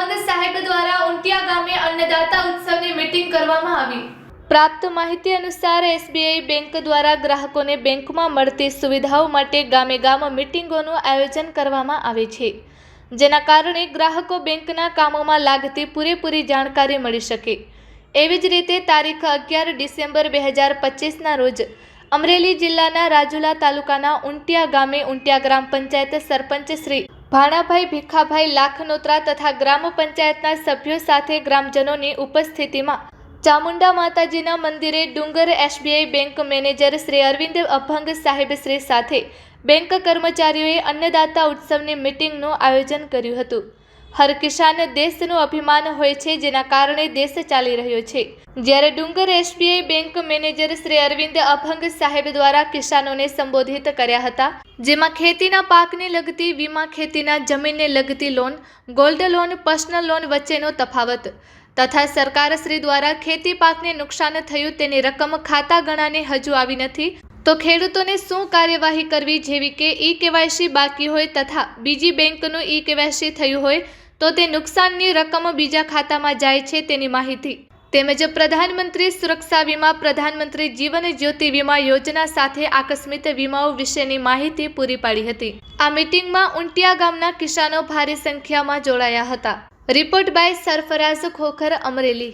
સંઘ સાહેબ દ્વારા ઉંટિયા ગામે અન્નદાતા ઉત્સવની મીટિંગ કરવામાં આવી. પ્રાપ્ત માહિતી અનુસાર એસબીઆઈ બેંક દ્વારા ગ્રાહકોને બેંકમાં મળતી સુવિધાઓ માટે ગામે ગામ મીટિંગોનું આયોજન કરવામાં આવે છે. જેના કારણે ગ્રાહકો બેંકના કામોમાં લાગતી પૂરેપૂરી જાણકારી મળી શકે. એવી જ રીતે તારીખ અગિયાર ડિસેમ્બર બે હજાર પચીસના રોજ અમરેલી જિલ્લાના રાજુલા તાલુકાના ઉંટિયા ગામે ઉંટિયા ગ્રામ પંચાયત સરપંચ શ્રી ભાણાભાઈ, ભીખાભાઈ, લાખનોત્રા તથા ગ્રામ પંચાયતના સભ્યો સાથે ગ્રામજનોની ઉપસ્થિતિમાં ચામુંડા માતાજીના મંદિરે Dungar SBI bank manager Shri Arvind Abhang સાહેબ શ્રી સાથે બેંક કર્મચારીઓએ અન્નદાતા ઉત્સવની મિટિંગનું આયોજન કર્યું હતું. હર કિસાન દેશનું અભિમાન હોય છે, જેના કારણે દેશ ચાલી રહ્યો છે. જ્યારે Dungar SBI bank manager Shri Arvind Abhang સાહેબ દ્વારા કિસાનોને સંબોધિત કર્યા હતા, જેમાં ખેતીના પાકને લગતી, વીમા ખેતીના, જમીનને લગતી loan, gold loan, personal loan વચ્ચેનો તફાવત, તથા સરકારશ્રી દ્વારા ખેતી પાકને નુકસાન થયું તેની રકમ ખાતા ગણાને હજુ આવી નથી તો ખેડૂતોને શું કાર્યવાહી કરવી જેવી કે ઈ કેવાયસી બાકી હોય તથા બીજી બેંકનું ઈ કેવાયસી થયું હોય તો તે નુકસાનની રકમ બીજા ખાતામાં જાય છે તેની માહિતી. તેમજ પ્રધાનમંત્રી સુરક્ષા વીમા, પ્રધાનમંત્રી જીવન જ્યોતિ વીમા યોજના સાથે આકસ્મિક વીમાઓ વિશેની માહિતી પૂરી પાડી હતી. આ મિટિંગમાં ઉંટિયા ગામના કિસાનો ભારે સંખ્યામાં જોડાયા હતા. Report by Sarfaraz Khokhar, Amreli.